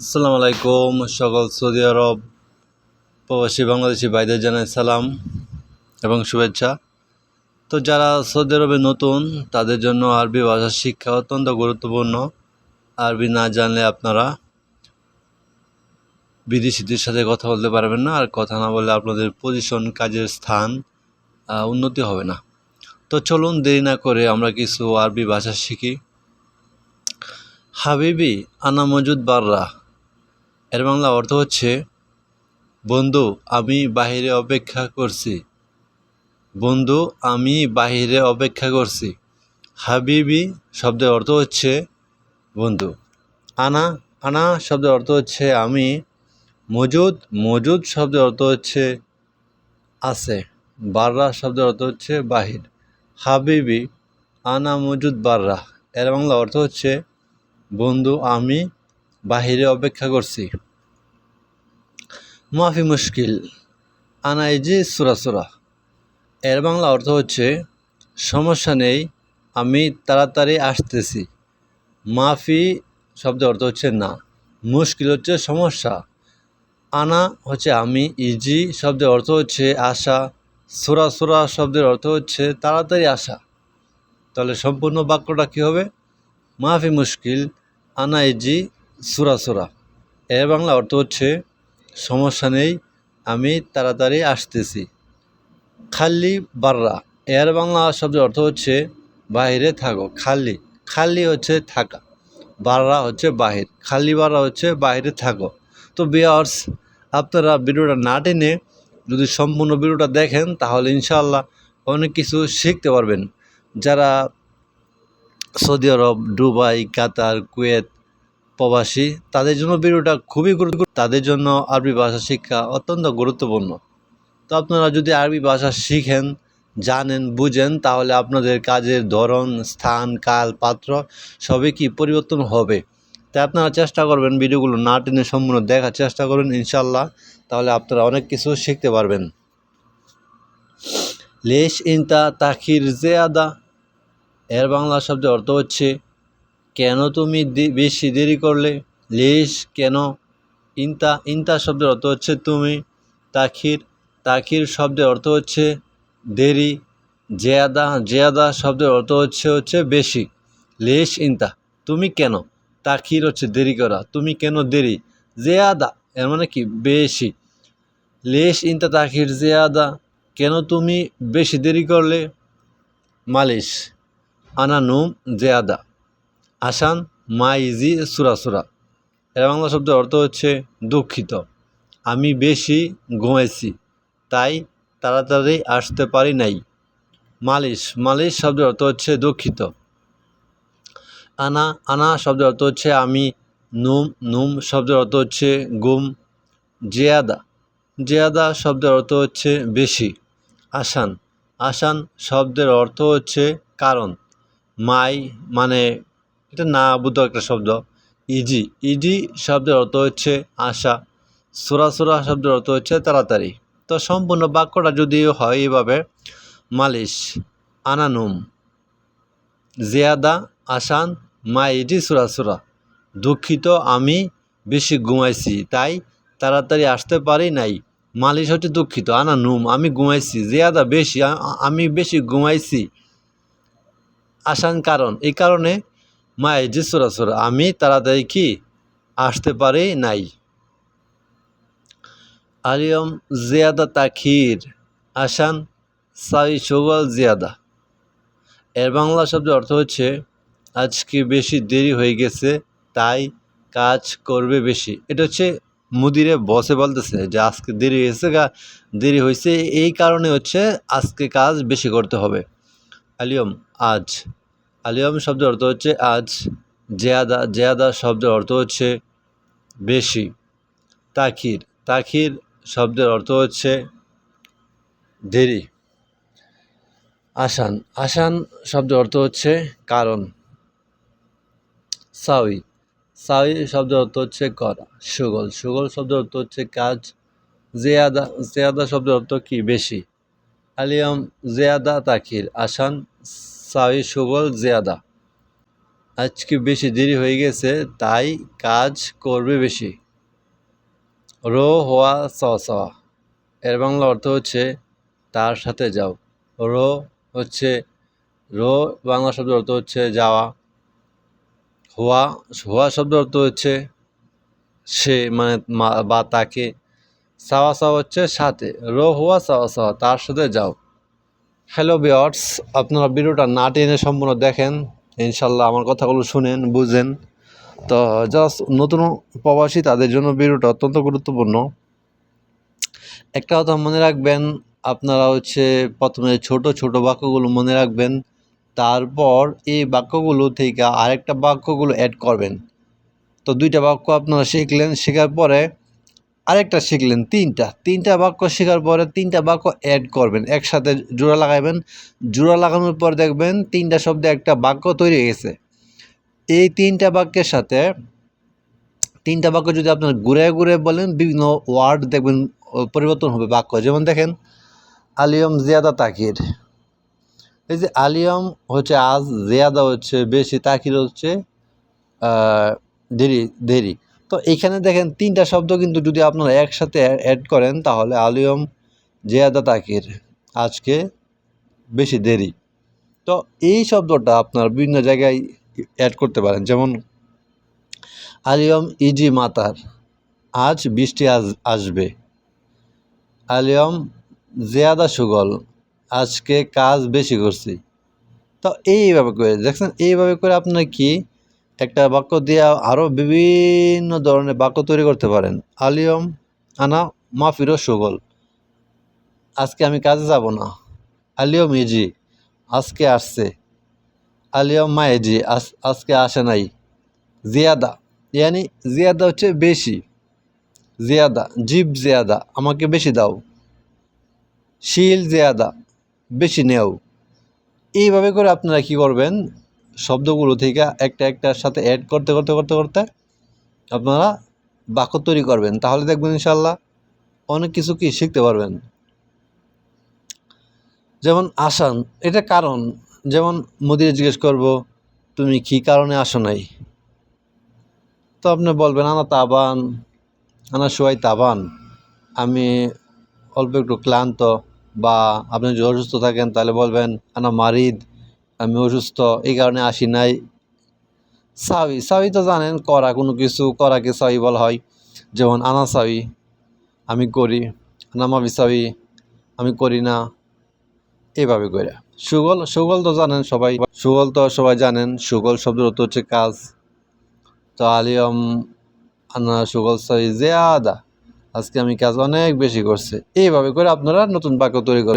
আসসালামু আলাইকুম, সকল সৌদি আরব প্রবাসী, বাংলাদেশি ভাইদের জানাই সালাম এবং শুভেচ্ছা। তো যারা সৌদি আরবে নতুন, তাদের জন্য আরবি ভাষা শিক্ষা অত্যন্ত গুরুত্বপূর্ণ। আরবি না জানলে আপনারা বিদেশিদের সাথে কথা বলতে পারবেন না, আর কথা না বললে আপনাদের পজিশন কাজের স্থান উন্নতি হবে না। তো চলুন দেরি না করে আমরা কিছু আরবি ভাষা শিখি। হাবিবি আনা মজুদ বাররা। এর বাংলা অর্থ হচ্ছে, বন্ধু, আমি বাহিরে অপেক্ষা করছি। বন্ধু, আমি বাহিরে অপেক্ষা করছি। হাবিবি শব্দের অর্থ হচ্ছে, বন্ধু। আনা। আনা শব্দের অর্থ হচ্ছে, আমি। মজুদ। মজুদ শব্দের অর্থ হচ্ছে, আছে। বাররা শব্দের অর্থ হচ্ছে, বাহির। হাবিবি। আনা মজুদ বাররা। এর বাংলা অর্থ হচ্ছে, বন্ধু, আমি বাহিরে অপেক্ষা করছি। মাফি মুশকিল। আনাইজি সুরাসুরা এর বাংলা অর্থ হচ্ছে, সমস্যা নেই, আমি তাড়াতাড়ি আসতেছি। মাফি শব্দের অর্থ হচ্ছে না, মুশকিল হচ্ছে সমস্যা। আনা হচ্ছে আমি, ইজি শব্দের অর্থ হচ্ছে আশা। সুরা সুরা শব্দের অর্থ হচ্ছে তাড়াতাড়ি আসা। তাহলে সম্পূর্ণ বাক্যটা কী হবে? মাফি মুশকিল, আনা ইজি সুরা সুরা। এর বাংলা অর্থ হচ্ছে, সমস্যা নেই, আমি তাড়াতাড়ি আসতেছি। খাল্লি বাররা। এর বাংলা শব্দের অর্থ হচ্ছে বাইরে থাকো খালি খালি হচ্ছে থাকা। বাররা হচ্ছে বাহির। খালি বাররা হচ্ছে বাইরে থাকো। তো বিয়ার্স আপনারা ভিডিওটা না টেনে যদি সম্পূর্ণ ভিডিওটা দেখেন, তাহলে ইনশাল্লাহ অনেক কিছু শিখতে পারবেন। যারা Saudi Arab, Dubai, Qatar, Kuwait প্রবাসী, তাদের জন্য ভিডিওটা খুবই গুরুত্বপূর্ণ। তাদের জন্য আরবি ভাষা শিক্ষা অত্যন্ত গুরুত্বপূর্ণ। তো আপনারা যদি আরবি ভাষা শিখেন, জানেন, বুঝেন, তাহলে আপনাদের কাজের ধরন, স্থান, কাল, পাত্র সবই কি পরিবর্তন হবে। তাই আপনারা চেষ্টা করবেন ভিডিওগুলো না টেনে সম্পূর্ণ দেখার চেষ্টা করবেন ইনশাল্লাহ তাহলে আপনারা অনেক কিছু শিখতে পারবেন। লেশ, ইনতা, তাখির, জেয়াদা, এর বাংলা শব্দের অর্থ হচ্ছে কেন তুমি বেশি দেরি করলে? লেশ কেন? ইনতা ইনতা শব্দের অর্থ হচ্ছে তুমি। তাখির তাখির শব্দের অর্থ হচ্ছে দেরি। জেয়াদা জেয়াদা শব্দের অর্থ হচ্ছে হচ্ছে বেশি। লেশ, ইনতা, তুমি কেন? তাখির হচ্ছে দেরি করা। তুমি কেন দেরি? জেয়াদা, এর মানে কি? বেশি। লেশ, ইনতা, তাখির, জেয়াদা, কেন তুমি বেশি দেরি করলে? মালিশ। আনা নুম জেয়াদা। আসান মা ইজি সুরা সুরা। এর বাংলা শব্দের অর্থ হচ্ছে দুঃখিত। আমি বেশি ঘুমাইছি, তাই তাড়াতাড়ি আসতে পারি নাই। মালিশ মালিশ শব্দের অর্থ হচ্ছে দুঃখিত। আনা আনা শব্দের অর্থ হচ্ছে আমি, নুম নুম শব্দের অর্থ হচ্ছে গুম, জিয়াদা। জিয়াদা শব্দের অর্থ হচ্ছে বেশি। আসান আসান শব্দের অর্থ হচ্ছে কারণ। মাই মানে এটা না বুঝো একটা শব্দ। ইজি। ইজি শব্দের অর্থ হচ্ছে আশা। সুরা সুরা শব্দের অর্থ হচ্ছে তাড়াতাড়ি। তো সম্পূর্ণ বাক্যটা যদি হয় এইভাবে মালিশ, আনানুম, জিয়াদা আসান মা ইজি সুরা সুরা। দুঃখিত, আমি বেশি ঘুমাইছি, তাই তাড়াতাড়ি আসতে পারি নাই। মালিশ হচ্ছে দুঃখিত আনা নুম আমি ঘুমাইছি, জিয়াদা বেশি আমি বেশি ঘুমাইছি। আসান কারণ, এই কারণে মায়ে যে সরাসর আমি তাড়াতাড়ি কি আসতে পারি নাই? আলিয়ম জিয়াদা তাখির আসান সাই সগল জিয়াদা। এর বাংলা শব্দের অর্থ হচ্ছে, আজকে বেশি দেরি হয়ে গেছে, তাই কাজ করবে বেশি। এটা হচ্ছে মুদিরে বসে বলতেছে যে, আজকে দেরি হয়েছে গা, দেরি হয়েছে, এই কারণে হচ্ছে আজকে কাজ বেশি করতে হবে। আলিয়ম, আজ আলিয়ম শব্দের অর্থ হচ্ছে আজ, জেয়াদা জেয়াদা শব্দের অর্থ হচ্ছে বেশি। তাখির তাখির শব্দের অর্থ হচ্ছে দেরি। আসান আসান শব্দের অর্থ হচ্ছে কারণ। সাউই সাউই শব্দের অর্থ হচ্ছে করা, সুগল। সুগল শব্দের অর্থ হচ্ছে কাজ। জেয়াদা জেয়াদা শব্দের অর্থ কি? বেশি। আলিয়াম, জেয়াদা তাকির আসান সাউই সুবল জেয়াদা। আজকে বেশি দেরি হয়ে গেছে, তাই কাজ করবে বেশি। রো হওয়া সাওয়া এর বাংলা অর্থ হচ্ছে, তার সাথে যাও। রো হচ্ছে, রো বাংলা শব্দ অর্থ হচ্ছে যাওয়া। হওয়া হওয়া শব্দ অর্থ হচ্ছে, সে মানে বা তাকে। সাওয়া সাওয়া হচ্ছে সাথে। রো হওয়া সাওয়া সাওয়া, তার সাথে যাও। হ্যালো বিয়ার্স আপনারা ভিডিওটা না টেনে সম্পূর্ণ দেখেন। ইনশাল্লাহ আমার কথাগুলো শুনেন, বুঝেন। তো জাস্ট নতুন প্রবাসী, তাদের জন্য ভিডিওটা অত্যন্ত গুরুত্বপূর্ণ। একটা কথা মনে রাখবেন, আপনারা হচ্ছে প্রথমে ছোট ছোট বাক্যগুলো মনে রাখবেন। তারপর এই বাক্যগুলো থেকে আরেকটা বাক্যগুলো অ্যাড করবেন। তো দুইটা বাক্য আপনারা শিখলেন, শেখার পরে আরেকটা শিখলেন তিনটা। তিনটা বাক্য শেখার পরে তিনটা বাক্য অ্যাড করবেন। একসাথে জোড়া লাগাবেন জোড়া লাগানোর পর দেখবেন তিনটা শব্দে একটা বাক্য তৈরি হয়ে গেছে। এই তিনটা বাক্যের সাথে তিনটা বাক্য যদি আপনার ঘুরে ঘুরে বলেন, বিভিন্ন ওয়ার্ড দেখবেন পরিবর্তন হবে বাক্য। যেমন দেখেন, আলিয়ম জিয়াদা তাকির। এই যে আলিয়ম হচ্ছে আজ, জিয়াদা হচ্ছে, বেশি তাকির হচ্ছে দেরি দেরি। তো এইখানে দেখেন তিনটা শব্দ কিন্তু যদি আপনারা একসাথে অ্যাড করেন, তাহলে আলিয়ম, জিয়াদা, তাকির আজকে বেশি দেরি। তো এই শব্দটা আপনার বিভিন্ন জায়গায় অ্যাড করতে পারেন। যেমন, আলিয়ম ইজি মাতার, আজ বৃষ্টি আজ, আসবে। আলিয়ম, জিয়াদা সুগল, আজকে কাজ বেশি করছি। তো এইভাবে করে, দেখছেন? এইভাবে করে আপনার কি একটা বাক্য দিয়ে আরও বিভিন্ন ধরনের বাক্য তৈরি করতে পারেন। আলিয়ম, আনা, মাফিরো সুগল। আজকে আমি কাজে যাব না। আলিয়ম ইজি, আজকে আসছে। আলিয়ম মায়েজি আজ আজকে আসে নাই। জিয়াদা, ইয়ানি জিয়াদা হচ্ছে বেশি। জিয়াদা, জিব জিয়াদা, আমাকে বেশি দাও। শিল জিয়াদা, বেশি নেও। এইভাবে করে আপনারা কি করবেন? শব্দগুলো থেকে একটা একটার সাথে অ্যাড করতে করতে করতে করতে আপনারা বাক্য তৈরি করবেন। তাহলে দেখবেন ইনশাল্লাহ অনেক কিছু কি শিখতে পারবেন। যেমন আসান, এটা কারণ। যেমন মোদিরে জিজ্ঞেস করব, তুমি কি কারণে আসো নাই? তো আপনি বলবেন, আনা তাবান, আনা সোয়াই তাবান। আমি অল্প একটু ক্লান্ত বা আপনি যদি অসুস্থ থাকেন, তাহলে বলবেন, আনা মারিদ আমি অসুস্থ, এই কারণে আসি নাই। সাউি সাউি তো জানেন করা কোনো কিছু করাকে সাউি বলা হয়। যেমন আনা সাউি আমি করি। আনা মাবি সাউি আমি করি না। এইভাবে করে। সুগল সুগল তো জানেন সবাই। সুগল তো সবাই জানেন, সুগল শব্দের অর্থ হচ্ছে কাজ। তো আলিয়ম, আনা, সুগল সাই জিয়াদা। আজকে আমি কাজ অনেক বেশি করছে। এইভাবে করে আপনারা নতুন বাক্য তৈরি করে